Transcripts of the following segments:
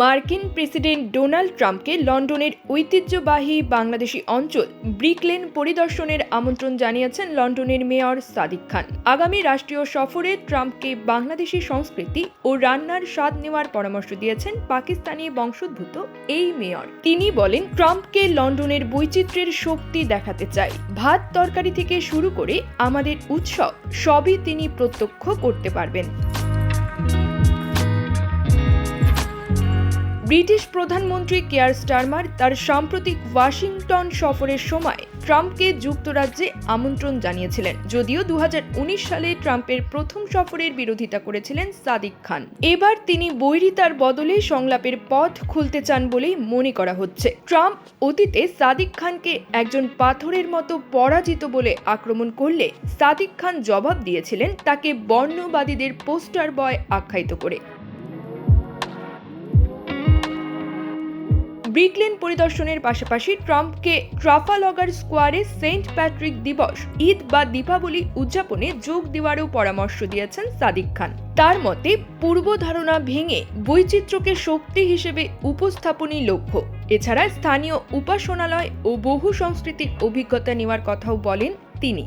মার্কিন president Donald ট্রাম্পকে লন্ডনের ঐতিহ্যবাহী বাংলাদেশি অঞ্চল ব্রিকলেন পরিদর্শনের আমন্ত্রণ জানিয়েছেন লন্ডনের মেয়র সাদিক খান। আগামী রাষ্ট্রীয় সফরে ট্রাম্পকে বাংলাদেশি সংস্কৃতি ও রান্নার স্বাদ নেওয়ার পরামর্শ দিয়েছেন পাকিস্তানি বংশোদ্ভূত এই মেয়র। তিনি বলেন, ট্রাম্পকে লন্ডনের বৈচিত্র্যের শক্তি দেখাতে চাই। ভাত তরকারি থেকে শুরু করে আমাদের উৎসব সবই তিনি প্রত্যক্ষ করতে পারবেন। ব্রিটিশ প্রধানমন্ত্রী কেয়ার স্টারমার তার সাম্প্রতিক ওয়াশিংটন সফরের সময় ট্রাম্পকে যুক্তরাজ্যে আমন্ত্রণ জানিয়েছিলেন, যদিও দু হাজার উনিশ সালে ট্রাম্পের প্রথম সফরের বিরোধিতা করেছিলেন সাদিক খান। এবার তিনি বৈরিতার বদলে সংলাপের পথ খুলতে চান বলেই মনে করা হচ্ছে। ট্রাম্প অতীতে সাদিক খানকে একজন পাথরের মতো পরাজিত বলে আক্রমণ করলে সাদিক খান জবাব দিয়েছিলেন তাকে বর্ণবাদীদের পোস্টার বয় আখ্যায়িত করে। ব্রিকলেন পরিদর্শনের পাশাপাশি ট্রাম্পকে ট্রাফালগার স্কোয়ারে সেন্ট প্যাট্রিক দিবস, ঈদ বা দীপাবলি উদযাপনে যোগ দেওয়ারও পরামর্শ দিয়েছেন সাদিক খান। তার মতে পূর্বধারণা ভেঙে বৈচিত্র্যকে শক্তি হিসেবে উপস্থাপনই লক্ষ্য। এছাড়া স্থানীয় উপাসনালয় ও বহু সংস্কৃতির অভিজ্ঞতা নেওয়ার কথাও বলেন তিনি।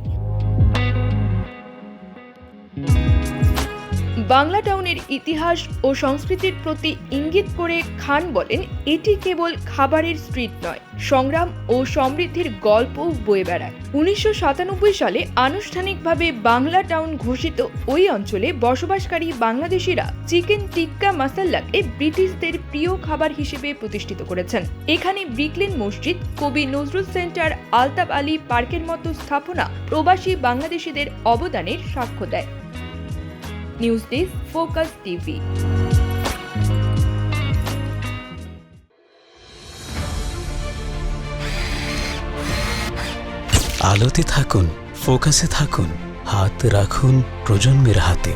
বাংলা টাউনের ইতিহাস ও সংস্কৃতির প্রতি ইঙ্গিত করে খান বলেন, এটি কেবল খাবারের স্ট্রিট নয়, সংগ্রাম ও সমৃদ্ধির গল্প বয়ে বেড়ায়। উনিশশো সাতানব্বই সালে আনুষ্ঠানিকভাবে বাংলা টাউন ঘোষিত ওই অঞ্চলে বসবাসকারী বাংলাদেশিরা চিকেন টিক্কা মাসাল্লাকে ব্রিটিশদের প্রিয় খাবার হিসেবে প্রতিষ্ঠিত করেছেন। এখানে ব্রিকলেন মসজিদ, কবি নজরুল সেন্টার, আলতাব আলী পার্কের মতো স্থাপনা প্রবাসী বাংলাদেশিদের অবদানের সাক্ষ্য দেয়। নিউজ ডেস্ক ফোকাস টিভি আলোতে থাকুন ফোকাসে থাকুন হাত রাখুন প্রজন্মের হাতে।